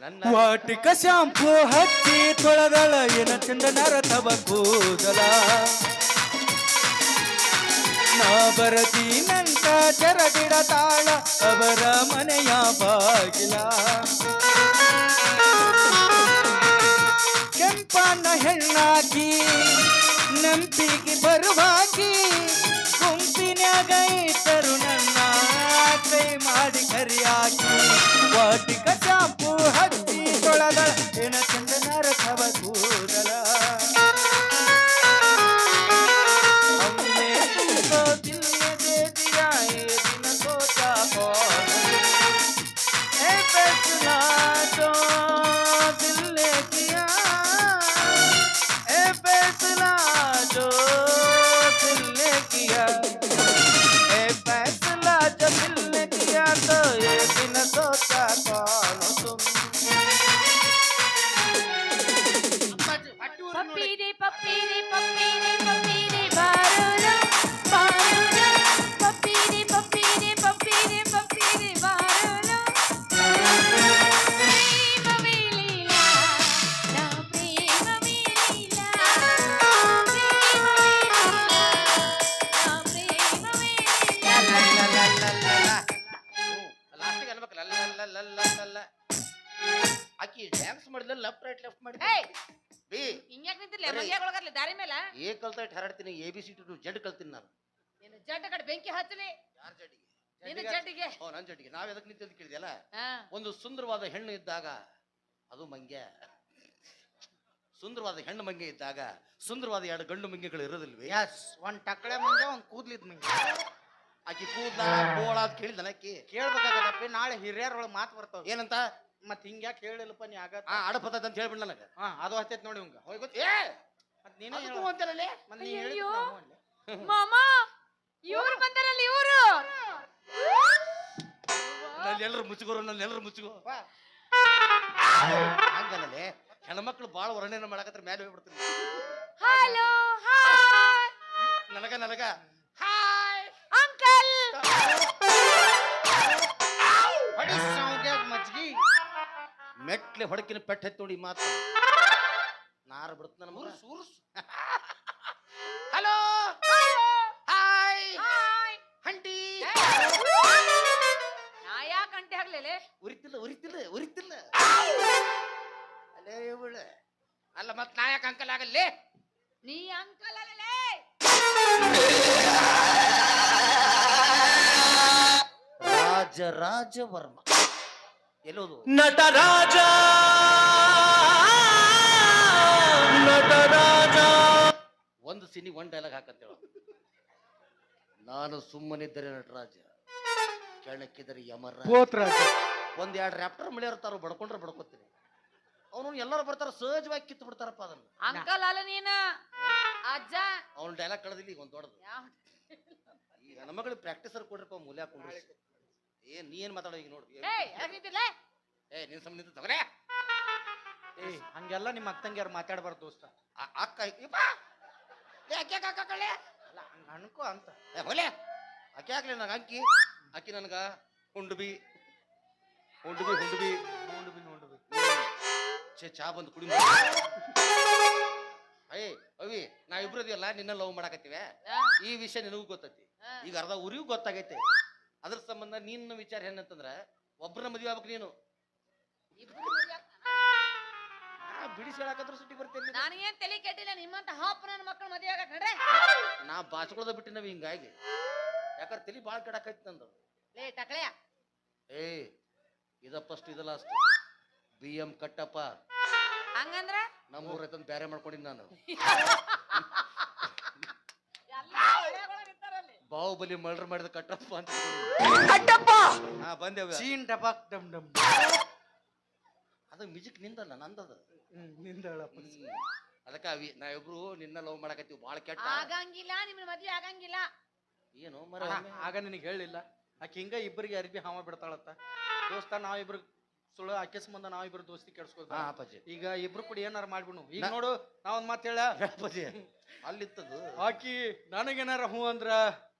ವಾಟಿಕ shampoo ಹಚ್ಚಿ ತೊಳೆದಳ, ಏನ ಚಂದ ನರತವ ಕೂದಲ. ನಾ ಬರತೀನಂತ ಜರಗಿಡ ತಾಳ, ಅವರ ಮನೆಯ ಬಾಗಿಲ. ಕೆಂಪನ ಹೆಣ್ಣಾಗಿ ನಂಬಿಗೆ ಬರುವಾಗಿ ಗುಂಪಿನ ಗೈ ನನ್ನ ಕೈ ಮಾಡಿ ಕರಿಯಾಕಿ ವಾಟಿಕ ಶಾಂಪು ಹಚ್ಚಿ ತೊಳೆದಳ ಏನ ಚಂದನ ನರಕವ ನಿನ್ನ ಓ ನನ್ನ ಜಡ್ಡಿಗೆ ನಾವ್ ಎದಕ್ ನಿಂತ ಕೇಳಿದೆಯಲ್ಲ? ಹಾ. ಒಂದು ಸುಂದರವಾದ ಹೆಣ್ಣು ಇದ್ದಾಗ ಅದು ಮಂಗ್ಯ. ಸುಂದರವಾದ ಹೆಣ್ಣು ಮಂಗೆ ಇದ್ದಾಗ ಸುಂದರವಾದ ಎರಡು ಗಂಡು ಮಂಗೆಗಳು ಇರೋದಿಲ್ವೇ? ಎಸ್ ಒಂದ್ ಟಕಳೆ ಮುಂದೆ ಒಂದ್ ಕೂದ್ಲಿದ್ ಮಂಗೆ ಆಕಿ ಕೂದ್ಲ ಬೋಳ ಅಂತ ಕೇಳಿದ ಆಕಿ? ಕೇಳ್ಬೇಕಾಗತ್ತಪ್ಪಿ ನಾಳೆ ಹಿರಿಯರೊಳಗೆ ಮಾತು ಬರ್ತಾವ. ಏನಂತ? ಮತ್ ಹಿಂಗ್ಯಾಕ್ ಹೇಳಿಲ್ಲಪ್ಪ ನೀ ಆಗ ಆ ಅಡಪತ್ತ ಅಂತ ಹೇಳ್ಬಿಡ್ ನನಗೆ. ಹಾ ಅದು ಹತ್ತೈತ್ ನೋಡಿ ಹಂಗ ಹೋಯ್ ಗೊತ್ತ? ಏ! ಮತ್ ನೀನೇ ಅದು ಹೇಳು. ಅಂತಾರಲ್ಲೇ ಮತ್ ನೀ ಅಯ್ಯಯ್ಯೋ. ಮಾಮ ಇವ್ರು ಬಂದಾರಲ್ಲ ಇವ್ರು. ನನ್ನ ಎಲ್ಲರೂ ಮುಚ್ಚುಗೋರು ನನ್ನ ಎಲ್ಲರೂ ಮುಚ್ಚುಗೋ ಹಂಗಲ್ಲೇ ಹೆಣ್ಮಕ್ಳು ಬಾಳ ವರ್ಣನೆ ಮಾಡಕತ್ರ ಮ್ಯಾಲೆ ಹೋಗ್ಬಿಡ್ತೀನಿ. ಹಲೋ ಹಾಯ್ ನನಗ ನನಗ. ಅಂಕಲ್. ಮಜ್ಗಿ. ಮೆಟ್ಲೆ ಹೊಡಕಿನ ಪೆಟ್ಟೆ ಎತ್ತಿ ನೋಡಿ ಮಾತು. ನಾರು ಬಿಡ್ತು ನನ್ನ ಮುರು ಹಲೋ ಆಗ್ಲೇಲೆ ಉರಿತಿಲ್ಲ ಉರಿತಿಲ್ಲ ಉರಿತಿಲ್ಲ. ಅಲ್ಲೇ ಇವಳು. ಅಲ್ಲ ಮತ್ ನಾ ಯಾಕೆ ಅಂಕಲ್ ಆಗಲ್ಲೇ? ನೀ ಅಂಕಲ್ ಅಲ್ಲಲೇ? ರಾಜ ರಾಜ ವರ್ಮ ಎಲ್ಲೋದು ನಟರಾಜ ನಟರಾಜ ಒಂದು ಸಿನಿ ಒಂದು ಡೈಲಾಗ್ ಹಾಕಂತೇಳ. ನಾನು ಸುಮ್ಮನಿದ್ದರೆ ನಟರಾಜ. ಕೆಣಕಿದರೆ ಯಮರ. ಪೋತ್ರ ಒಂದ್ ಎರಡು ರ್ಯಾಪ್ಟರ್ ಮಳೆ ಇರ್ತಾರ ಬಡ್ಕೊಂಡ್ರೆ ಬಡ್ಕೋತೀನಿ. ಅವನು ಎಲ್ಲರೂ ಬರ್ತಾರ ಸಹಜವಾಗಿ ಕಿತ್ತು ಬಿಡ್ತಾರಪ್ಪ ಅದನ್ನ. ಅಂಕಲ್ ಅಲ್ಲ ನೀನ? ಅಜ್ಜ? ಅವ್ನ ಡೈಲಾಗ್ ಕಳೆದಿಲ್ಲ ಈಗ ಒಂದ್ ದೊಡ್ಡದು. ಈಗ ಈ ಪ್ರಾಕ್ಟೀಸ್ ಪ್ರಾಕ್ಟೀಸರ್ ಕೊಡ್ರಪ್ಪ ಮೂಲ್ಯ ಕೊಡ್ರಿ ಏ ನೀ ಏನ್ ಮಾತಾಡೋ ಈಗ ನೋಡಿ. ಏ ನಿನ್ ಸಂಬಂಧ ನಿಂತ ತಗೋರೆ ಏ ಹಂಗೆಲ್ಲ ನಿಮ್ಮ ಅಕ್ಕಂಗ್ಯಾರ ಮಾತಾಡಬಾರ್ದು ದೋಸ್ತ. ಆ- ಅಕ್ಕ ಇಪ್ಪ ಏ ಅಕ್ಕಿ ಅಕ್ಕ ಕಳ್ಳೆ ಅಲ್ಲ ಹಂಗ ಅನ್ಕೋ ಅಂತ. ಏ ಹೊಲೆ ಅಕ್ಕಿ ಹಾಕ್ಲಿ ನಂಗೆ ಅಂಕಿ. ಅಕ್ಕಿ ನನಗ ಹುಂಡುಬಿ ಹುಂಡುಬಿ ಹುಂಡುಬಿ ಹುಂಡ್ಬಿ ಬಿ ಚೇ ಛೇ ಚಾ ಬಂದು ಕುಡಿ ಅಯ್ಯ ಅವಿ ನಾ ಇಬ್ರು ಇದೆಯಲ್ಲ ನಿನ್ನ ಲವ್ ಮಾಡಾಕತ್ತೀವಿ. ಈ ವಿಷಯ ನಿನಗೂ ಗೊತ್ತೈತಿ. ಈಗ ಅರ್ಧ ಊರಿಗೂ ಗೊತ್ತಾಗೈತೆ. ಅದ್ರ ಸಂಬಂಧ ನಿನ್ನ ವಿಚಾರ ಏನಂತಂದ್ರ ಒಬ್ಬರನ್ನ ಮದುವೆ ಆಗ್ಬೇಕು ನೀನು. ಬಿಡಿಸಿ ಹೇಳಕತ್ರ ಸುಟ್ಟಿ ಬರ್ತೇನೆ ನನಗೇನ್ ತಲೆ ಕೆಟ್ಟಿಲ್ಲ ನಿಮ್ಮಂತ ಹಾಪ್ ನನ್ನ ಮಕ್ಕಳು ಮದುವೆ ನಾ ಬಾಚ್ಕೊಳ್ಳೋದ ಬಿಟ್ಟು ನಾವ್ ಹಿಂಗಾಗಿ. ಯಾಕಂದ್ರೆ ತಲಿ ಭಾಳ ಕೆಡಕೈತಿ ನಂದು. ಲೇ ಟಕ್ಳೆಯ ಏ ಇದ ಫಸ್ಟ್ ಇದ ಲಾಸ್ಟ್ ಬಿ ಎಂ ಕಟ್ಟಪ್ಪ. ಹಂಗಂದ್ರ? ನಮ್ಮ ಊರ ತಂದು ಬೇರೆ ಮಾಡ್ಕೊಂಡಿನಿ ನಾನು. ಬಾಹುಬಲಿ ಮರ್ಡರ್ ಮಾಡಿದ ಕಟ್ಟಪ್ಪ ಅಂತ ಹಾ ಬಂದೆ ಚೀನ್ ಟಪಾಕ್ ಡಮ್ ಡಮ್ ಅದು ಮ್ಯೂಸಿಕ್ ನಿಂದಲ್ಲ ನಂದದ. ನಿಂದಳಪ್ಪ ನಿಂದ ಅದಕ್ಕೆ ಅವಿ ನಾವಿಬ್ರು ನಿನ್ನ ಲವ್ ಮಾಡಕತ್ತೀವಿ ಭಾಳ ಕೆಟ್ಟ. ಆಗಂಗಿಲ್ಲ ನಿಮ್ಮ ಮದ್ವೆ ಆಗಂಗಿಲ್ಲ. ಏನು ಮರ ಆಗ ನಿನಗೆ ಹೇಳಿಲ್ಲ. ಆಕೆ ಹಿಂಗ ಇಬ್ಬರಿಗೆ ಅರ್ಬಿ ಹಾವ ಬಿಡ್ತಾಳತ್ತ. ದೋಸ್ತ ನಾವಿಬ್ರು ಸುಳ್ಳು ಆಕೆ ಸಂಬಂಧ ನಾವಿಬ್ರು ದೋಸ್ತಿ ಹಾ ಅಪ್ಪಾಜಿ. ಈಗ ಇಬ್ರು ಕೂಡ ಏನಾರ ಮಾಡ್ಬಿಡು ಈಗ ನೋಡು ನಾವ್ ಒಂದ್ ಮಾತು ಹೇಳ. ಅಪ್ಪಾಜಿ ಅಲ್ಲಿತ್ತದು. ಆಕಿ ನನಗೇನಾರ ಹೂ ಅಂದ್ರ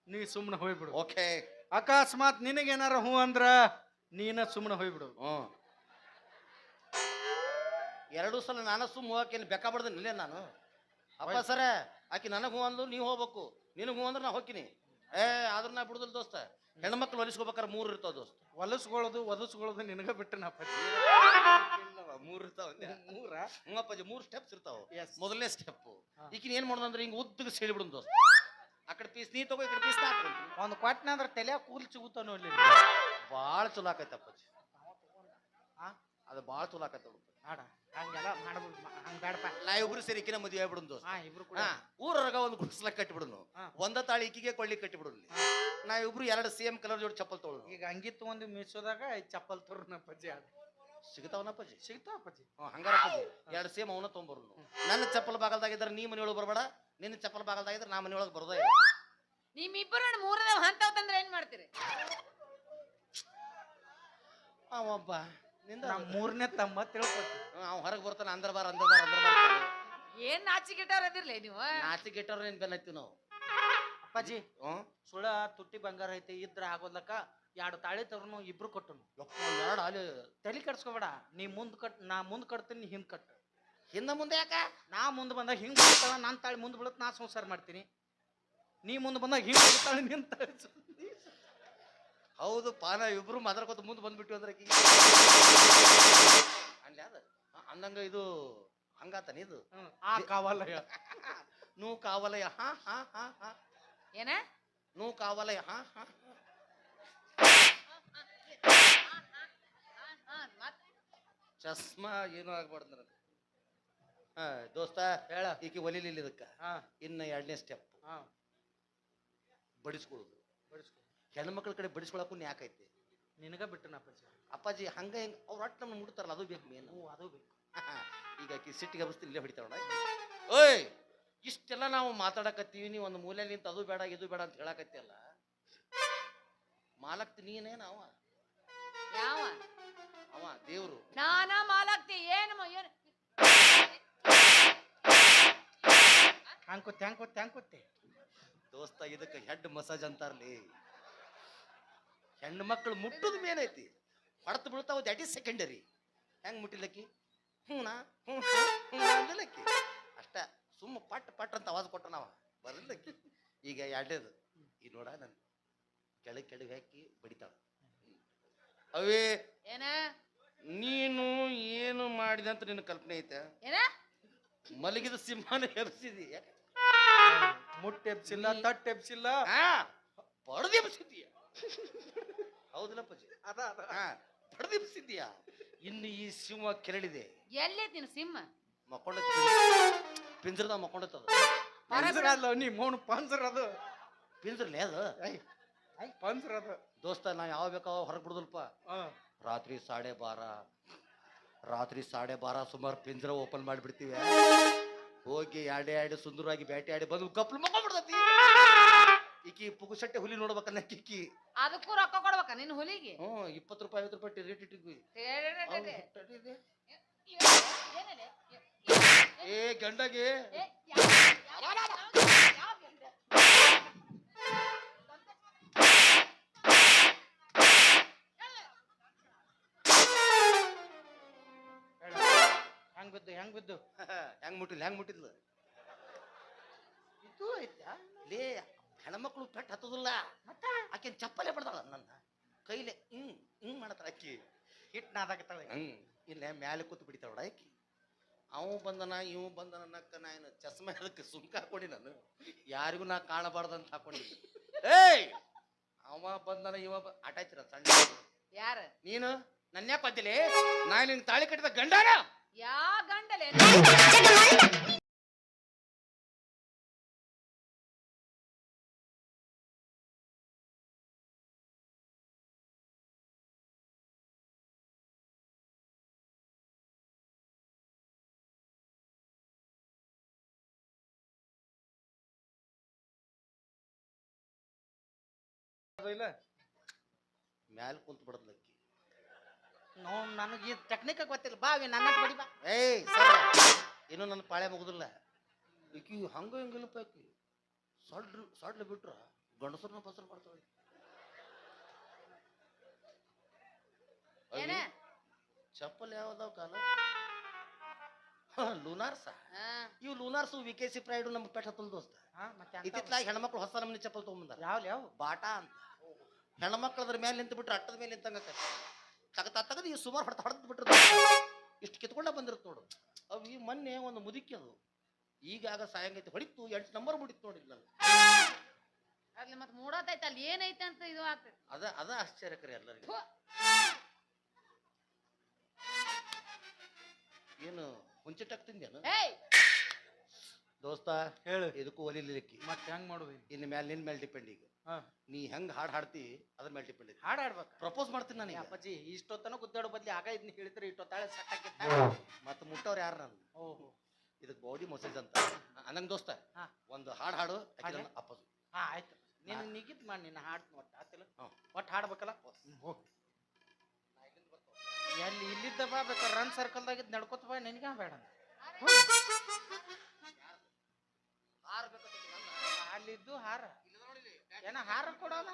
ನೀ ಸುಮ್ಮನೆ ಹೋಗ್ಬಿಡು. ಓಕೆ. ಅಕಸ್ಮಾತ್ ನಿನಗೇನಾರ ಹೂ ಅಂದ್ರ ನೀನ ಸುಮ್ಮನೆ ಹೋಗ್ಬಿಡು. ಹ್ಞೂ. ಎರಡು ಸಲ ನಾನು ಸುಮ್ಮ ಹೋಗಕ್ಕೆ ಬೆಕ್ಕ ಬಡ್ದನ್ ಇಲ್ಲೇ ನಾನು? ಅಪ್ಪ ಸರ ಆಕಿ ನನಗೆ ಹೂ ಅಂದ್ರು ನೀವು ಹೋಗ್ಬೇಕು. ನಿನಗೆ ಹೂ ಅಂದ್ರೆ ನಾ ಹೋಗ್ತೀನಿ. ಏ ಆದ್ರೂ ನಾ ಬಿಡುದಿಲ್ಲ ದೋಸ್ತ. ಹೆಣ್ಮಕ್ಳು ಹೊಲಿಸ್ಕೋಬೇಕಾರೆ ಮೂರು ಇರ್ತಾವ ದೋಸ್ತ. ಹೊಲಸ್ಕೊಳ್ಳೋದು ಒದಸ್ಕೊಳ್ಳೋದು ನಿನಗ ಬಿಟ್ಟು ನಾ ಅಪ್ಪಾಜಿ. ಮೂರು ಇರ್ತಾವ ಮೂರ? ಹ್ಞೂ ಅಪ್ಪಾಜಿ ಮೂರು ಸ್ಟೆಪ್ಸ್ ಇರ್ತಾವ. ಮೊದಲನೇ ಸ್ಟೆಪ್ ಈಗಿನ ಏನ್ ಮಾಡೋದಂದ್ರೆ ಹಿಂಗೆ ಉದ್ದಗೆ ಸೇಳಿಬಿಡು ದೋಸ್ತ. ಆ ಕಡೆ ಪೀಸ್ ನೀ ತಗೋ ಈ ಕಡೆ ಪೀಸ್ ನಾ ಹಾಕ್ತೀನಿ. ಒಂದು ಕ್ವಾಟ್ನ ಅಂದ್ರೆ ತಲೆ ಕೂಲ್ ಸಿಗುತ್ತಾವ ನೋಡಿ ಭಾಳ ಚಲೋ ಆಕೈತೆ ಅಪ್ಪಾಜಿ. ಆ? ಅದು ಭಾಳ ಚಲೋ ಆಕೈತೆ ಮಾಡ ಹಂಗೆಲ್ಲ ಮಾಡ್ಬೋದು ಹಂಗ ಬೇಡಪ್ಪ. ನಾ ಇಬ್ರು ಸೇರಿ ಈಕಿನ ಮದುವೆ ಆಗ್ಬಿಡುದು ಹಾ ಇಬ್ರು ಕೂಡ. ಹಾ ಊರೊರಗ ಒಂದು ಗುಡಿಸ್ಲ ಕಟ್ಟಿಬಿಡುನು ಹಾ. ಒಂದ ತಾಳಿ ಇಕ್ಕಿಗೆ ಕೊಳ್ಳಿ ಕಟ್ಟಿಬಿಡುನು. ನಾ ಇಬ್ರು ಎರಡು ಸೇಮ್ ಕಲರ್ ಜೋಡಿ ಚಪ್ಪಲ್ ತೊಗೊಳು ಈಗ ಅಂಗಿ ತಗೊಂಡು ಮೀಸೋದಾಗ ಚಪ್ಪಲ್ ತೋರ್ನ ಅಪ್ಪಾಜಿ ಅದು ಸಿಗ್ತಾವನಪ್ಪಾಜಿ ಸಿಗ್ತಾವ ಅಪ್ಪಾಜಿ. ಹ್ಞೂ ಹಂಗಾರಪ್ಪಾಜಿ ಎರಡು ಸೇಮ್ ಅವನ ತೊಗೊಂಬರ್ನು ನನ್ನ ಚಪ್ಪಲ್ ಬಾಗಲ್ದಾಗಿದ್ರೆ ನೀ ಮನೆಯೊಳಗೆ ಬರಬೇಡ ನಿನ್ನ ಚಪ್ಪಲ್ ಬಾಗಲ್ದಾಗಿದ್ರೆ ನಾ ಮನೆಯೊಳಗೆ ಬರೋದೇ ಇಲ್ಲ. ನಿಮ್ಮಿಬ್ಬರು ಮೂರದ ಹಂತವ್ ತಂದ್ರೆ ಏನ್ ಮಾಡ್ತೀರಿ? ಅವೊಬ್ಬ ನಾ ಮೂರನೇ ತಮ್ಮ ತಿಳ್ಕೊತಿ ಅವ್ ಹೊರಗೆ ಬರ್ತಾನೆ ಅಂದ್ರ ಬಾರ ಅಂದ್ರ ಬಾರ ಅಂದ್ರ ಬಾರ ಏನ್ ಗಿಟಾರ್ ಅದಿರ್ಲಿ ನೀವು? ನಾಚಿ ಗಿಟಾರ್ ಏನ್ ಬೆನ್ನತ್ತೀವಿ ನಾವು? ಅಪ್ಪಾಜಿ ಹ್ಞೂ ಸುಳ ತುಟ್ಟಿ ಬಂಗಾರ ಐತಿ ಇದ್ರ ಆಗೋದ್ಲಕ್ಕ ಎರಡು ತಾಳಿ ತಗೊಂಡು ಇಬ್ರು ಕೊಟ್ಟನು. ಎರಡು ಅಲ್ಲಿ ತಲೆ ಕಟ್ಸ್ಕೊಬೇಡ ನೀ ಮುಂದ್ ಕಟ್ ನಾ ಮುಂದ್ ಕಟ್ತೀನಿ ನೀ ಹಿಂದ್ ಕಟ್. ಹಿಂದ ಮುಂದೆ ಯಾಕ? ನಾ ಮುಂದ್ ಬಂದಾಗ ಹಿಂಗ್ ಬೀಳ್ತಾಳ ನಾನ್ ತಾಳಿ ಮುಂದ್ ಬಿಡತ್ ನಾ ಸಂಸಾರ ಮಾಡ್ತೀನಿ. ನೀ ಮುಂದ್ ಬಂದಾಗ ಹಿಂಗ್ ಬೀಳ್ತಾಳೆ ನಿನ್ ತಾಳಿ ಸು- ಹೌದು ಪಾನ ಇಬ್ರು ಮಾತಾಡ್ಕೊತ ಮುಂದೆ ಬಂದ್ಬಿಟ್ಟು ಅಂದ್ರೆ ಆಕಿಗೆ. ಅಲ್ಲ ಅದ ಅಂದಂಗ ಇದು ಹಂಗಾತನ ಇದು. ಆ ಕಾವಲ್ಲ ನೂ ಕಾವಲಯ ಹಾ ಹಾ ಹಾ ಹಾ. ಏನ? ನೂ ಕಾವಲಯ ಹಾ ಹಾ. ಚಸ್ಮಾ ಏನೂ ಆಗ್ಬಾರ್ದು ನನಗೆ. ಹಾ ದೋಸ್ತ ಹೇಳ. ಈಕಿ ಒಲಿಲಿಲ್ಲ ಇದಕ್ಕ. ಹಾ. ಇನ್ನು ಎರಡನೇ ಸ್ಟೆಪ್ ಹಾ. ಬಡಿಸ್ಕೊಳ್ಳೋದು ಬಡಿಸ್ಕೊ ಹೆಣ್ಮಕ್ಳ ಕಡೆ ಬಡಿಸ್ಕೊಳಕ್ಕೂ ಯಾಕೈತಿ ನಿನಗ ಬಿಟ್ಟನ ಅಪ್ಪಾಜಿ ಅಪ್ಪಾಜಿ ಹಂಗ ಹೆಂಗ್ ಅವ್ರ ಅಟ್ ನಮ್ಮನ್ನ ಮುಡ್ತಾರಲ್ಲ ಅದು ಬೇಕು ಮೇನು ಹ್ಞೂ ಅದು ಬೇಕು. ಈಗ ಆಕಿ ಸಿಟ್ಟಿಗೆ ಹಬ್ಸ್ತೀನಿ ಇಲ್ಲೇ ಹೊಡಿತಾವಣ ಓಯ್ ಇಷ್ಟೆಲ್ಲ ನಾವು ಮಾತಾಡಕತ್ತೀವಿ ನೀವು ಒಂದು ಮೂಲೆಯಲ್ಲಿ ನಿಂತ ಅದು ಬೇಡ ಇದು ಬೇಡ ಅಂತ ಹೇಳಕತ್ತಿಯಲ್ಲ? ಮಾಲಕ್ತಿ ನೀನೇನ ಅವ? ಯಾವ? ಅವ ದೇವ್ರು. ನಾನ ಮಾಲಕ್ತಿ ಏನು ಏನು ಹ್ಯಾಂಗ್ ಕೊತ್ತೆ ಹ್ಯಾಂಗ್ ಕೊತ್ತೆ ಹ್ಯಾಂಗ್ ಕೊತ್ತೆ ದೋಸ್ತ ಇದಕ್ಕೆ ಹೆಡ್ ಮಸಾಜ್ ಅಂತಾರ್ಲಿ. ಹೆಣ್ಣು ಮಕ್ಕಳು ಮುಟ್ಟುದು ಐತಿ. ಹೊಡೆತು ಬೀಳ್ತಾವ ದ್ಯಾಟ್ ಈಸ್ ಸೆಕೆಂಡರಿ ಹೆಂಗ್ ಮುಟ್ಟಿಲ್ಲಕ್ಕಿ ಹ್ಞೂನಾ ಹ್ಞೂ ಹ್ಞೂ ಅಂದಿಲ್ಲಕ್ಕಿ ಅಷ್ಟ ಸುಮ್ಮ ಪಟ್ ಪಟ್ ಅಂತ ಆವಾಜ್ ಕೊಟ್ಟ ನಾವು. ಬರಲ್ಲಕ್ಕಿ ಈಗ ಎರಡೇದು ಈ ನೋಡ ನನ್ ಕೆಳಗೆ ಕೆಳಗೆ ಹಾಕಿ ಬಡಿತಾಳ. ಅವೇ ಏನ? ನೀನು ಏನು ಮಾಡಿದೆ ಅಂತ ನಿನ್ನ ಕಲ್ಪನೆ ಐತೆ? ಏನ? ಮಲಗಿದ ಸಿಂಹನ ಎಬ್ಸಿದಿ. ಮುಟ್ಟೆಬ್ಸಿಲ್ಲ ತಟ್ಟೆಬ್ಸಿಲ್ಲ. ಹಾ ಪಡೆದು ಎಬ್ಸಿದ್ದೀಯ ಹೌದಿಲ್ಲಪ್ಪಾಜಿ ಅದ ಅದ. ಹಾ ಪಡೆದಿಪ್ಸಿದ್ಯಾ ಇನ್ನು ಈ ಸಿಂಹ ಕೆರಳಿದೆ. ಎಲ್ಲೈತಿ ನಿನ್ ಸಿಂಹ? ಮಕ್ಕೊಂಡ ಪಿಂಜರದ ಮಕ್ಕೊಂಡತ್ತದ ಪಂಜರ ಅಲ್ಲ ನೀ ಮೌನ ಪಂಜರ ಅದು. ಪಿಂಜರ್ಲೆ ಅದು? ಪಂಜರ ಅದು. ದೋಸ್ತ ನಾ ಯಾವ ಬೇಕೋ ಹೊರಗೆ ಬಿಡುದಲ್ಪ. ಹಾ ರಾತ್ರಿ ಸಾಡೆ ಬಾರ ರಾತ್ರಿ ಸಾಡೆ ಬಾರ ಸುಮಾರು ಪಿಂಜರ ಓಪನ್ ಮಾಡಿಬಿಡ್ತೀವಿ. ಹೋಗಿ ಆಡೆ ಆಡಿ ಸುಂದರವಾಗಿ ಬೇಟೆ ಆಡಿ ಬಂದು ಕಪ್ಲು ಮಕ್ಕೊಂಡ್ಬಿಡ್ತತಿ ಈಕಿ ಪುಗುಸಟ್ಟೆ ಹುಲಿ ನೋಡ್ಬೇಕನ್ನ ಕಿಕ್ಕಿ ಅದಕ್ಕೂ ರೊಕ್ಕ ಕೊಡ್ಬೇಕ ನಿನ್ ಹುಲಿಗೆ ಹ್ಞೂ ಇಪ್ಪತ್ತು ರೂಪಾಯಿ ಐವತ್ತು ರೂಪಾಯಿ ರೇಟ್ ಇಟ್ಟಿದ್ವಿ? ಏ ಗಂಡಗೆ ಹೆಂಗ್ ಬಿದ್ದು ಹೆಂಗ್ ಬಿದ್ದು ಹೆಂಗ್ ಮುಟ್ಟಿಲ್ಲ ಹೆಂಗ್ ಮುಟ್ಟಿದ್ಲು ಇದು ಐತ್ಯಾ ಲೇ ಹೆಣ್ಮಕ್ಳು ಪೆಟ್ಟು ಹತ್ತದಿಲ್ಲ. ಆಕೆ ಚಪ್ಪಲೆ ಬಡ್ದಾಳ ನನ್ನ. ಕೈಲೆ ಹ್ಮ್ ಹಿಂಗ್ ಮಾಡತ್ತಾಳ ಅಕ್ಕಿ ಹಿಟ್ ನಾದಾಕತ್ತಾಳೆ ಹಂಗ್ ಇಲ್ಲೇ ಮ್ಯಾಲೆ ಕೂತು ಬಿಡಿತಾಳ ಆಕಿ. ಅವ ಬಂದನ ಇವ ಬಂದನ ನಕ್ಕ ನಾ ಏನು ಚಸ್ಮಾ ಅದಕ್ಕೆ ಸುಮ್ಕ ಹಾಕೊಂಡಿ ನಾನು? ಯಾರಿಗೂ ನಾ ಕಾಣಬಾರ್ದಂತ ಹಾಕೊಂಡಿ. ಏಯ್! ಅವ ಬಂದನ ಇವ ಆಟಾಯ್ತಿರ ಸಣ್ಣ ಯಾರ? ನೀನು? ನನ್ನ ಯಾಕೆ ನಾನು ನಾ ನಿನ್ ತಾಳಿ ಕಟ್ಟಿದ ಗಂಡನ? ಯಾ ಗಂಡಲೆ? ಇಲ್ಲ? ಕುಂತ ಬಿಡದ್ ಅಕ್ಕಿ. ನೋ ನನಗೆ ಈ ಟೆಕ್ನಿಕ್ ಗೊತ್ತಿಲ್ಲ. ಬಾವಿ ನನ್ನ ಬಡಿ ಬಾ. ಏಯ್ ಸರ. ಇನ್ನು ನನ್ನ ಪಾಳೆ ಮುಗುದಿಲ್ಲ. ಈಕಿ ಹಂಗ ಹಿಂಗಿಲ್ಲಪ್ಪ ಆಕಿ. ಸಡ್ಲು ಸಡ್ಲು ಬಿಟ್ರ ಗಂಡಸರನ್ನ ಬಸರು ಮಾಡ್ತಾಳೆ. ಏನ? ಚಪ್ಪಲ್ ಯಾವ್ದಾವ ಕಾಲ? ಲೂನಾರ್ಸ ಇವ್ Lunars V K C Pride ನಮ್ಗೆ ಪೆಟ್ಟ ಹತ್ತಲ್ ದೋಸ್ತ. ಇತ್ತಿತ್ಲಾಗ ಹೆಣ್ಮಕ್ಳು ಹೊಸ ನಮ್ನಿ ಚಪ್ಪಲ್ ತೊಗೊಂಬಂದಾರ. ಯಾವ ಯಾವ? ಬಾಟಾ ಅಂತ. ಹೆಣ್ಮಕ್ಳು ಅದ್ರ ಮೇಲೆ ನಿಂತು ಬಿಟ್ರೆ ಅಟ್ಟದ ಮೇಲೆ ನಿಂತಂಗ ತಗತ ತಗದು ಈ ಸುಮಾರು ಹೊಡೆದು ಹೊಡೆದು ಬಿಟ್ರ ಇಷ್ಟು ಕಿತ್ಕೊಂಡ ಬಂದಿರುತ್ತೆ ನೋಡು. ಅವು ಈ ಮೊನ್ನೆ ಒಂದು ಮುದುಕಿ ಅದು. ಈಗಾಗ ಸಾಯಂಗೈತಿ ಹೊಡಿತು ಎಂಟು ನಂಬರ್ ಮುಡಿತ್ತು ನೋಡಿಲ್ಲ ಅಲ್ಲಿ ಮತ್ತೆ ಮೂಡತೈತಿ ಅಲ್ಲಿ ಏನೈತೆ ಅಂತ ಇದು ಆಗ್ತದೆ ಅದ ಅದ ಆಶ್ಚರ್ಯಕರ ಎಲ್ಲರಿಗೂ. ಏನು? ಹುಂಚಿಟಕ್ ತಿಂದೇನು ಏಯ್! ದೋಸ್ತ ಹೇಳು. ಇದಕ್ಕೂ ಒಲಿಲಿಕ್ಕಿ. ಮತ್ತೆ ಹೆಂಗ್ ಮಾಡುದು ಇನ್ನು ಮೇಲೆ ನಿನ್ ಮೇಲೆ ಡಿಪೆಂಡ್ ಈಗ. ಹಾ. ನೀ ಹೆಂಗ್ ಹಾಡ್ ಹಾಡ್ತಿ ಅದ್ರ ಮೇಲೆ ಡಿಪೆಂಡ್ ಐತಿ. ಹಾಡ್ ಹಾಡ್ಬೇಕು. ಪ್ರಪೋಸ್ ಮಾಡ್ತೀನಿ ನಾನು ಅಪ್ಪಾಜಿ ಇಷ್ಟೊತ್ತನ ಗುದ್ದಾಡೋ ಬದ್ಲಿ ಆಗ ಇದನ್ನ ಹೇಳಿದ್ರೆ ಇಷ್ಟೊತ್ತಾಳೆ ಸಟ್ ಮತ್ತೆ ಮುಟ್ಟವ್ರು ಯಾರು ನಾನು? ಓಹೋ. ಇದಕ್ಕೆ ಬಾಡಿ ಮಸೇಜ್ ಅಂತ. ಅನ್ನಂಗ್ ದೋಸ್ತ ಹಾ. ಒಂದು ಹಾಡ್ ಹಾಡು? ಅಪ್ಪದು ಹಾ ಆಯ್ತು. ನೀನು ನಿಗಿದ್ ಮಾಡಿ ನಿನ್ನ ಹಾಡ್ ಒಟ್ಟು ಆತಿಲ್ಲ. ಒಟ್ಟು ಹಾಡ್ಬೇಕಲ್ಲ? ಹ್ಮ್, ಹೋಗ್. ಎಲ್ಲಿ ಇಲ್ಲಿದ್ದ ಬಾ ಬೇಕಾರೆ ರನ್ ಸರ್ಕಲ್ದಾಗ ಇದ್ ನಡ್ಕೋತ ಬಾ ನಿನಗೆ ಬೇಡ. ಅಲ್ಲಿದ್ದು ಹಾರ. ಏನ ಹಾರ ಕೊಡೋಲ್ಲ?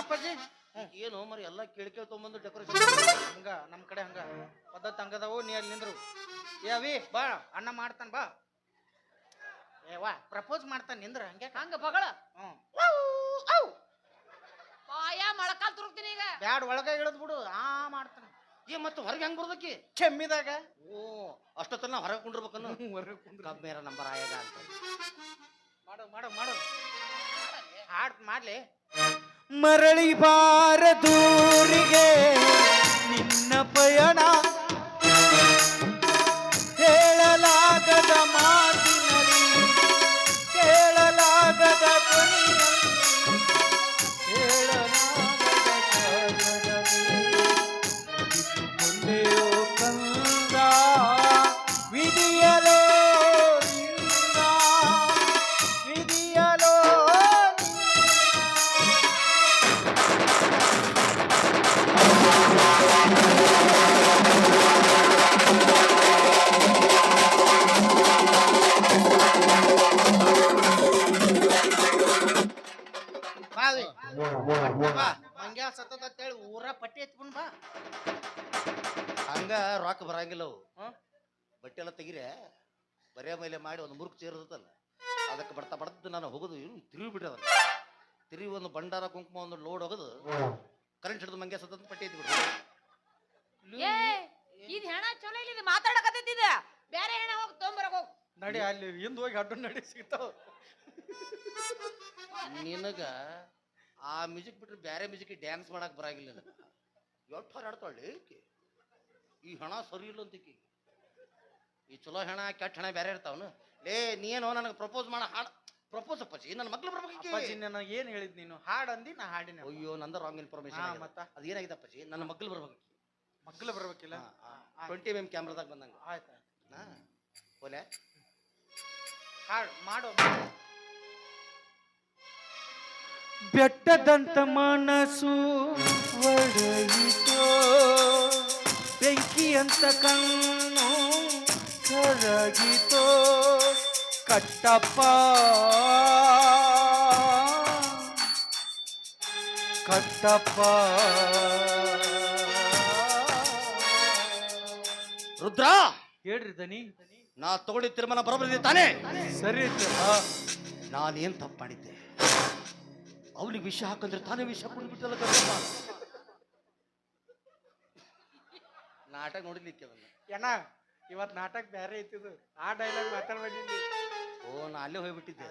ಅಪ್ಪಾಜಿ ಏನು ಮರಿ ಎಲ್ಲ ಕೇಳಿ ಕೇಳಿ ತೊಗೊಂಬಂದು ಡೆಕೋರೇಷನ್ ಹಂಗ ನಮ್ಮ ಕಡೆ ಹಂಗ. ಪದ್ಧತಿ ಹಂಗದವು ನೀ ಅಲ್ಲಿ ನಿಂದ್ರು. ಏ ಅವಿ ಬಾ ಅಣ್ಣ ಮಾಡ್ತಾನ ಬಾ. ಏ ವಾ ಪ್ರಪೋಸ್ ಮಾಡ್ತಾನ ನಿಂದ್ರ. ಹಂಗೆ ಹಂಗ ಬಗಳ? ಹ್ಮ್. ತುರುಕ್ತೀನಿ ಈಗ. ಬ್ಯಾಡ್ ಒಳಗ ಇಳಿದ್ ಬಿಡು ಆ ಮಾಡ್ತಾನೆ. ಏ ಮತ್ತೆ ಹೊರಗೆ ಹೆಂಗ್ ಬರ್ದಕ್ಕಿ ಕೆಮ್ಮಿದಾಗ? ಓ ಅಷ್ಟೊತ್ತನ ಹೊರಗೆ ಕುಂಡಿರ್ಬೇಕನ್ನು. ಹೊರಗೆ ಕುಂದ್ರ ಕಬ್ಬೇರ ನಂಬರ್ ಆಯದ ಅಂತ. ಮಾಡು ಮಾಡು ಮಾಡು. ಹಾಡ್ ಮಾಡ್ಲಿ. ಮರಳಿ ಬಾರ ದೂರಿಗೆ ನಿನ್ನ ಪಯಣ ಒಂದು ಭಂಡಾರ ಕುಂಕುಮ ಒಂದು ಲೋಡ್ ಹೋಗದು ಕರೆಂಟ್ ಹಿಡಿದು ಮಂಗೆ ಸತ್ತ ಪಟ್ಟಿ ಐತಿ ಬಿಡು ಏ ಇದ್ ಹೆಣ ಚಲೋ ಇಲ್ಲ ಇದು ಮಾತಾಡಕತ್ತೈತಿ ಇದು. ಬೇರೆ ಹೆಣ ಹೋಗಿ ತೊಂಬರ ಹೋಗ್. ನಡಿ ಅಲ್ಲಿ ಹಿಂದ್ ಹೋಗಿ ಅಡ್ಡ ನಡಿ ಸಿಗ್ತಾವ. ನಿನಗ ಆ ಮ್ಯೂಸಿಕ್ ಬಿಟ್ರೆ ಬೇರೆ ಮ್ಯೂಸಿಕ್ ಡ್ಯಾನ್ಸ್ ಮಾಡಕ್ ಬರಾಗಿಲ್ಲ ನನಗೆ. ಎಷ್ಟು ಹಾರಾಡ್ತಾಳೆ ಈಕಿ? ಈ ಹಣ ಸರಿ ಇಲ್ಲ ಅಂತ ಈಕಿ. ಈ ಚಲೋ ಹೆಣ ಕೆಟ್ಟ ಹೆಣ ಬೇರೆ ಇರ್ತಾವನು. ಲೇ ನೀನು ನನಗೆ ಪ್ರಪೋಸ್ ಮಾಡ ಹಾಡ್. ಪ್ರಪೋಸ್ ಅಪ್ಪಾಜಿ ನನ್ನ ಮಕ್ಳು ಅಪ್ಪಾಜಿ ನಾನು ಏನ್ ಹೇಳಿದ್ ನೀನು? ಹಾಡ್ ಅಂದಿ ನಾ ಹಾಡಿನ ಅಯ್ಯೋ ನಂದ ರಾಂಗ್ ಇನ್ಫಾರ್ಮೇಶನ್ ಮತ್ತ? ಅದು ಏನಾಗಿದೆ ಅಪ್ಪಾಜಿ? ನನ್ನ ಮಕ್ಳು ಬರ್ಬೇಕು ಮಕ್ಳು ಬರ್ಬೇಕಿಲ್ಲ ಟ್ವೆಂಟಿ ಎಂ ಕ್ಯಾಮ್ರಾದಾಗ ಬಂದಂಗ. ಆಯ್ತು ಹಾ. ಓಲೆ ಹಾಡ್ ಮಾಡೋ ಬೆಟ್ಟದಂತ ಮನಸ್ಸು ಒಡೆಯಿತೋ? ಬೆಂಕಿಯಂತ ಕಣ್ಣು ಕರಗಿತೋ ಕಟ್ಟಪ್ಪ. ಕಟ್ಟಪ್ಪ. ರುದ್ರ! ಹೇಳ್ರಿ ದನಿ. ನಾ ತಗೊಂಡಿದ್ದ ತೀರ್ಮಾನ ಬರೋಬರಿದೆ ತಾನೇ? ಸರಿ ನಾನೇನ್ ತಪ್ಪು ಮಾಡಿದ್ದೆ? ಅವನಿಗೆ ವಿಷ ಹಾಕಂದ್ರೆ ತಾನೇ ವಿಷ ಕುಡಿದ್ಬಿಟ್ಟಲ್ಲ ಕಟ್ಟಪ್ಪ ನಾಟಕ ನೋಡಿಲಿಕ್ಕೆ ಏನ ಇವತ್ ನಾಟಕ ಬೇರೆ ಐತಿದು ಆ ಡೈಲಾಗ್ ಮಾತಾಡ್ಬೇಡಿ ಓ ನಾ ಅಲ್ಲೇ ಹೋಗ್ಬಿಟ್ಟಿದ್ದೆ.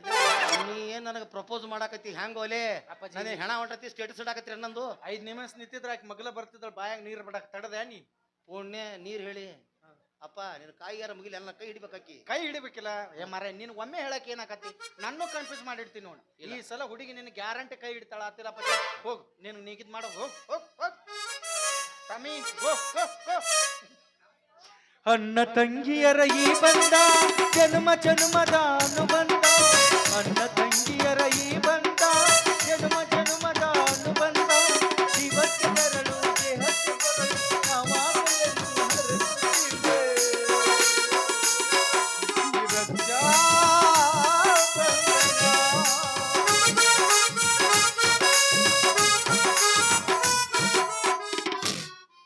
ನೀ ಏನ್ ನನಗೆ ಪ್ರಪೋಸ್ ಮಾಡಾಕತ್ತಿ? ಹ್ಯಾಂಗ ಓಲೆ? ಅಪ್ಪಾಜಿ. ನನಗೆ ಹೆಣ ಹೊಂಟತಿ ಸ್ಟೇಟಸ್ ಇಡಾಕತ್ತಿ ನಂದು. ಐದ್ ನಿಮಿಷ ನಿಂತಿದ್ರ ಆಕಿ ಮಗಲ ಬರ್ತಿದ್ದಳು ಬಾಯಾಗ ನೀರ್ ಬಿಡಕ್ ತಡದ ನೀ. ಪುಣ್ಯ ನೀರ್ ಹೇಳಿ. ಅಪ್ಪ ನಿನ್ನ ಕಾಯಿಗಾರ ಮುಗಿಲಿ ಎಲ್ಲ ಕೈ ಹಿಡಿಬೇಕಾಕಿ ಕೈ ಹಿಡಿಬೇಕಿಲ್ಲ. ಏ ಮರ ನೀನ್ ಒಮ್ಮೆ ಹೇಳಕ್ ಏನಾಕತಿ ನನ್ನ ಕನ್ಫ್ಯೂಸ್ ಮಾಡಿಡ್ತೀನಿ ನೋಡಿ. ಇಲ್ಲ. ಈ ಸಲ ಹುಡುಗಿ ನಿನ್ ಗ್ಯಾರಂಟಿ ಕೈ ಹಿಡಿತಾಳ ಆತಿಲ್ಲ ಪತಿ ಹೋಗ್ ನೀನು ನೀಗಿದ್ ಮಾಡೋ. ಹೋಗ್ ಹೋಗ್ ಹೋಗ್. ತಮಿ ಹೋಗ್ ಹೋಗ್ ಹೋಗ್. ಅನ್ನ ತಂಗಿಯರ ಈ ಬಂದ, ಜನ್ಮ ಜನ್ಮದ ಅನುಬಂಧ ಅನ್ನ ತಂಗಿಯರ ಈ ಬಂದ, ಜನ್ಮ ಜನ್ಮದ ಅನುಬಂಧ ಇವತ್ತು ಬರಲು ದೇಹಕ್ಕೆ ಬರಲು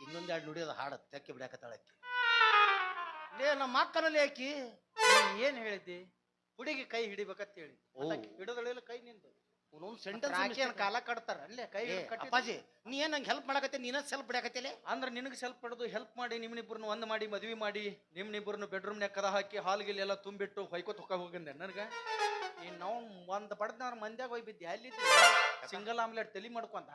ಇನ್ನೊಂದೆರಡು ನುಡಿಯೋದು ಹಾಡು ತೆಕ್ಕೆ ಬಿಡಾಕತ್ತಾಳಕ್ಕೆ ಲೇ ನಮ್ಮ ಅಕ್ಕನಲ್ಲಿ ಆಕಿ. ಏನ್ ಹೇಳಿದ್ದಿ? ಹುಡುಗಿ ಕೈ ಹಿಡಿಬೇಕಂತ ಹೇಳಿ. ಹಿಡಿದಳಿಲ್ಲ ಕೈ ನಿಂದು. ಒಂದೊಂದು ಸೆಂಟೆನ್ಸ್ ಕಾಲ ಕಟ್ತಾರ? ಅಲ್ಲೇ ಕೈ ಕಟ್ಟಿ. ಅಪ್ಪಾಜಿ ನೀ ಏನ್ ನಂಗೆ ಹೆಲ್ಪ್ ಮಾಡಕತ್ತೆ? ನೀನ ಸೆಲ್ಫ್ ಬಿಡಕತ್ತಿಲ್ಲ ಅಂದ್ರೆ ನಿನಗೆ ಸೆಲ್ಫ್ ಪಡೆದು ಹೆಲ್ಪ್ ಮಾಡಿ ನಿಮ್ನಿಬ್ಬರನ್ನ ಒಂದ್ ಮಾಡಿ ಮದ್ವಿ ಮಾಡಿ ನಿಮ್ನಿಬ್ಬರನ್ನ ಬೆಡ್ರೂಮ್ ನ್ಯಾಗ ಕದ ಹಾಕಿ ಹಾಲ್ ಗಿಲ್ ಎಲ್ಲ ತುಂಬಿಟ್ಟು ಹೊಯ್ಕೋತ ಹೊಕ್ಕ ಹೋಗಂದೆ ನನಗ. ಈ ನಾವು ಒಂದ್ ಬಡದ್ನವ್ರ ಮಂದ್ಯಾಗ ಹೋಗಿ ಬಿದ್ದೆ ಅಲ್ಲಿ ಸಿಂಗಲ್ ಆಮ್ಲೆಟ್ ತಲಿ ಮಾಡ್ಕೊಂಡ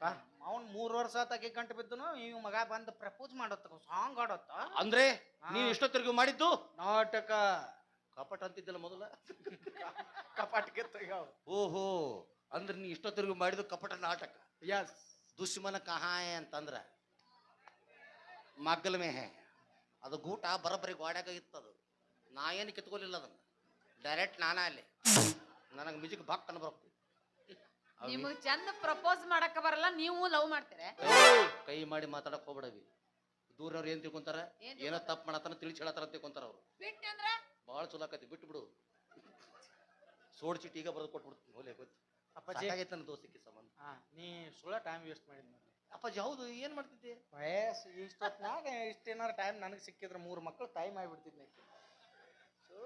ಅವ್ನ್ ಮೂರ್ ವರ್ಷ ತಗಿ ಗಂಟು ಬಿದ್ದನು ಇವ್ ಮಗ ಬಂದು ಪ್ರಪೋಸ್ ಮಾಡತ್ತ ಸಾಂಗ್ ಆಡತ್ತ ಅಂದ್ರೆ. ನೀವ್ ಎಷ್ಟೊತ್ತಿರ್ಗು ಮಾಡಿದ್ದು? ನಾಟಕ. ಕಪಟ ಅಂತಿದ್ದಿಲ್ಲ ಮೊದಲ? ತೆಗ್ಯಾವ. ಓಹೋ ಅಂದ್ರೆ ನೀ ಇಷ್ಟೊತ್ತಿರ್ಗು ಮಾಡಿದ್ದು ಕಪಟ ನಾಟಕ? ಯಸ್ ದುಶ್ಮನ ಕಹಾಯ ಅಂತಂದ್ರ ಮಗ್ಗಲ ಮೇಹೆ. ಅದು ಗೂಟ ಬರೋಬ್ಬರಿ ಗೋಡ್ಯಾಗ ಇತ್ತದು. ನಾ ಏನು ಕಿತ್ಕೊಲಿಲ್ಲ ಅದನ್ನ. ಡೈರೆಕ್ಟ್ ನಾನ ಅಲ್ಲಿ. ನನಗೆ ಮ್ಯೂಸಿಕ್ ಬಾಕ್ ಅನ್ಬರ್ಕು ಅವಿ ನಿಮಗ್ ಚಂದ ಪ್ರಪೋಸ್ ಮಾಡಕ ಬರಲ್ಲ ನೀವು ಲವ್ ಮಾಡ್ತೀರ? ಕೈ ಮಾಡಿ ಮಾತಾಡಕ್ ಹೋಗ್ಬಿಡವಿ. ದೂರವ್ರು ಏನ್ ತಿಳ್ಕೊಂತಾರ? ಏನ್ ಏನೋ ತಪ್ಪು ಮಾಡತ್ತಾನ ತಿಳಿಸಿ ಹೇಳತ್ತಾರ ಅಂತ ತಿಳ್ಕೊಂತಾರ ಅವ್ರು. ಬಿಟ್ಟಂದ್ರ ಭಾಳ ಚಲೋ ಆಕತಿ ಬಿಟ್ಟು ಬಿಡು. ಸೋಡ್ ಚೀಟಿ ಈಗ ಬರೆದು ಕೊಟ್ಬಿಡ್ತೀನಿ ಹೋಲೆ ಗೊತ್ತು ಅಪ್ಪಾಜಿ. ಆಗೈತೆ ನನ್ನ ದೋಸ್ತಿಗೆ ಸಂಬಂಧ. ಹಾ ನೀ ಸುಳ್ಳ ಟೈಮ್ ವೇಸ್ಟ್ ಮಾಡಿದ್ ನೋಡಿ. ಅಪ್ಪಾಜಿ ಹೌದು ಏನ್ ಮಾಡ್ತಿದ್ದೆ? ವಯಸ್ಸು ಇಷ್ಟೊತ್ನಾಗ ಇಷ್ಟೇನಾರ ಟೈಮ್ ನನಗೆ ಸಿಕ್ಕಿದ್ರೆ ಮೂರು ಮಕ್ಕಳು ತಾಯಿ ಮಾಡಿಬಿಡ್ತಿದ್ನಿ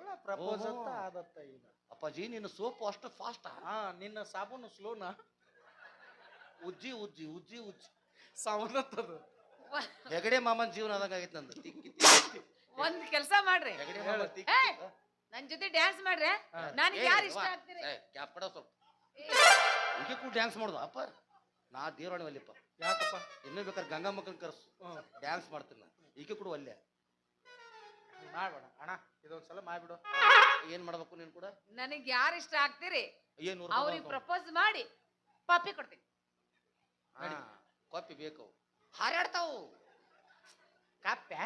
ಸುಳ್ಳ ಪ್ರಪೋಸ್ ಅಂತ. ಆದತ್ತ ಈಗ. ಅಪ್ಪಾಜಿ ನಿನ್ನ ಸೋಪು ಅಷ್ಟು ಫಾಸ್ಟ್ ಹಾ ನಿನ್ನ ಸಾಬೂನು ಸ್ಲೋನಾ ಉಜ್ಜಿ ಉಜ್ಜಿ ಉಜ್ಜಿ ಉಜ್ಜಿ. ಸಾವನತ್ತದು ಹೆಗಡೆ ಮಾಮನ್ ಜೀವನ ಆದಂಗ ಆಗೈತೆ ನಂದು. ತಿಕ್ಕಿ ತಿಕ್ಕಿ ಒಂದ್ ಕೆಲಸ ಮಾಡ್ರಿ. ಹೆಗಡೆ. ತಿಕ್ಕಿ! ನನ್ ಜೊತೆ ಡ್ಯಾನ್ಸ್ ಮಾಡ್ರಿ ನನಗೆ ಯಾರು ಇಷ್ಟ ಆಗ್ತೀರಿ? ಕ್ಯಾಪ್ ಕೊಡ ಸ್ವಲ್ಪ. ಕೂಡ ಡ್ಯಾನ್ಸ್ ಮಾಡುದು. ಅಪ್ಪ ನಾ ದೇವರಾಣಿ ಒಲ್ಲಿಪ್ಪ. ಯಾಕಪ್ಪ? ಇನ್ನೂ ಬೇಕಾದ್ರೆ ಗಂಗಾ ಮಕ್ಕಳ ಕರ್ಸು. ಡ್ಯಾನ್ಸ್ ಮಾಡ್ತೀನಿ ನಾನು. ಈಕೆ ಕೂಡ ಒಲ್ಲೆ. ಮಾಡ್ಬೇಡ. ಅಣ್ಣ ಇದೊಂದ್ಸಲ ಮಾಡ್ಬಿಡು. ಏನ್ ಮಾಡ್ಬೇಕು ನೀನ್ ಕೂಡ? ನನಗ್ ಯಾರು ಇಷ್ಟ ಆಗ್ತೀರಿ? ಏನು ಅವ್ರಿಗೆ ಪ್ರಪೋಸ್ ಮಾಡಿ ಪಾಪಿ ಕೊಡ್ತೀನಿ. ಕಾಪಿ ಬೇಕು. ಹಾರಾಡ್ತಾವು. ಕಾಪ್ಯ?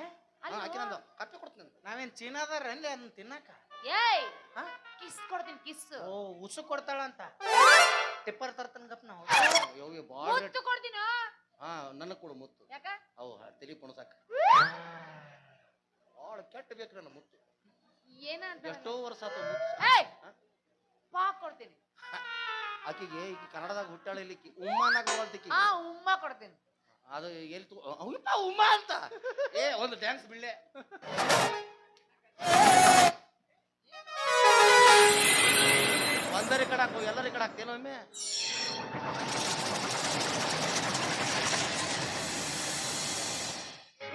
ಅಲ್ಲೋ. ಕಾಪಿ ಕೊಡ್ತೀನಿ ನಾವೇನ್ ಚೀನಾದಾರ ಅಲ್ಲಿ ಅದನ್ನ ತಿನ್ನಕ ಏಯ್! ಹಾ? ಕಿಸ್ ಕೊಡ್ತೀನಿ ಕಿಸ್ ಓ ಉಸು ಕೊಡ್ತಾಳ ಅಂತ. ಟಿಪ್ಪರ್ ತರ್ತನ ಗಪ್ಪ ನಾವು ಯೋಗಿ ಬಾಳ ಮುತ್ತು ಕೊಡ್ತೀನ? ಹಾ ನನಗ್ ಕೊಡು ಮುತ್ತು. ಯಾಕ? ಅವು ತಲಿ ಪುಣಸಾಕ ಭಾಳ ಕೆಟ್ಟ ಬೇಕು ನನ್ನ ಮುತ್ತು. ಏನಂತ ಎಷ್ಟೋ ವರ್ಷ ಆತು ಮುತ್ತು. ಏಯ್! ಹಾ? ಪಾ ಕೊಡ್ತೀನಿ. ಆಕಿಗೆ ಕನ್ನಡದಾಗ ಹುಟ್ಟಾಳ ಇಲ್ಲಿ ಹಾ ಉಮ್ಮ ಕೊಡ್ತೀನಿ. ಅದು ಎಲ್ಲಿ ತಗೋ ಅಯ್ಯಪ್ಪ ಉಮ್ಮ ಅಂತ. ಏ ಒಂದು ಡ್ಯಾನ್ಸ್ ಬಿಳ್ಳೆ ಒಂದರಿ ಕಡೆ ಹಾಕು ಎಲ್ಲರಿ ಕಡೆ ಹಾಕ್ತೇನೋ ಒಮ್ಮೆ?